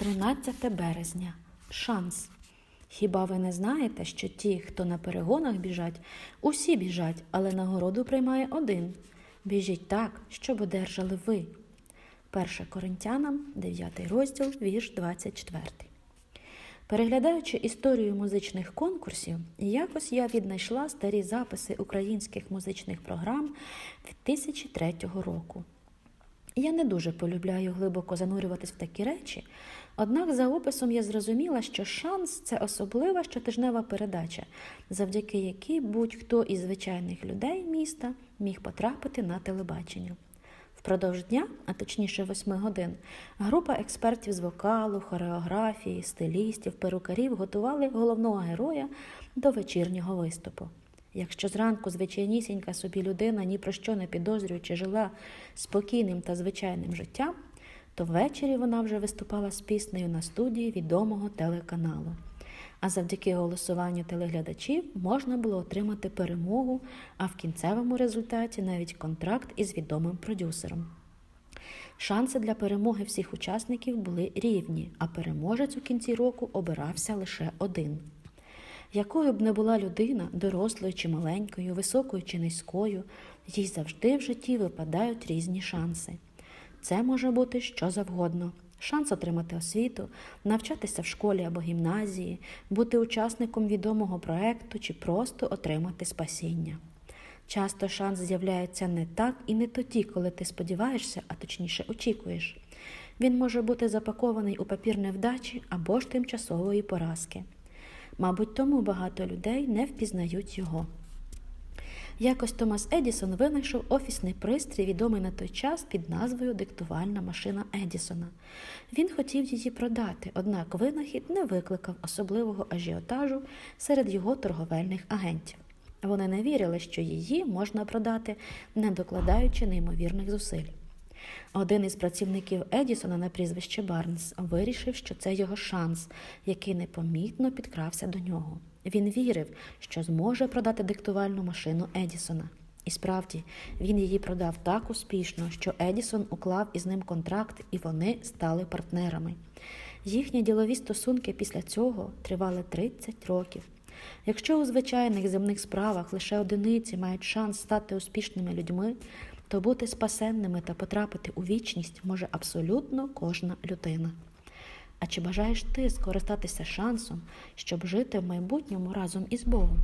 13 березня. Шанс. Хіба ви не знаєте, що ті, хто на перегонах біжать, усі біжать, але нагороду приймає один. Біжіть так, щоб одержали ви. 1 Коринтянам, 9 розділ, вірш 24. Переглядаючи історію музичних конкурсів, якось я віднайшла старі записи українських музичних програм 2003 року. Я не дуже полюбляю глибоко занурюватись в такі речі, однак за описом я зрозуміла, що шанс це особлива щотижнева передача, завдяки якій будь-хто із звичайних людей міста міг потрапити на телебачення. Впродовж дня, а точніше восьми годин, група експертів з вокалу, хореографії, стилістів, перукарів готували головного героя до вечірнього виступу. Якщо зранку звичайнісінька собі людина ні про що не підозрюючи жила спокійним та звичайним життям, то ввечері вона вже виступала з піснею на студії відомого телеканалу. А завдяки голосуванню телеглядачів можна було отримати перемогу, а в кінцевому результаті навіть контракт із відомим продюсером. Шанси для перемоги всіх учасників були рівні, а переможець у кінці року обирався лише один. Якою б не була людина, дорослою чи маленькою, високою чи низькою, їй завжди в житті випадають різні шанси. Це може бути що завгодно: шанс отримати освіту, навчатися в школі або гімназії, бути учасником відомого проекту чи просто отримати спасіння. Часто шанс з'являється не так і не тоді, коли ти сподіваєшся, а точніше очікуєш. Він може бути запакований у папір невдачі або ж тимчасової поразки. Мабуть, тому багато людей не впізнають його. Якось Томас Едісон винайшов офісний пристрій, відомий на той час під назвою диктувальна машина Едісона. Він хотів її продати, однак винахід не викликав особливого ажіотажу серед його торговельних агентів. Вони не вірили, що її можна продати, не докладаючи неймовірних зусиль. Один із працівників Едісона на прізвище Барнс вирішив, що це його шанс, який непомітно підкрався до нього. Він вірив, що зможе продати диктувальну машину Едісона. І справді, він її продав так успішно, що Едісон уклав із ним контракт, і вони стали партнерами. Їхні ділові стосунки після цього тривали 30 років. Якщо у звичайних земних справах лише одиниці мають шанс стати успішними людьми, то бути спасенними та потрапити у вічність може абсолютно кожна людина. А чи бажаєш ти скористатися шансом, щоб жити в майбутньому разом із Богом?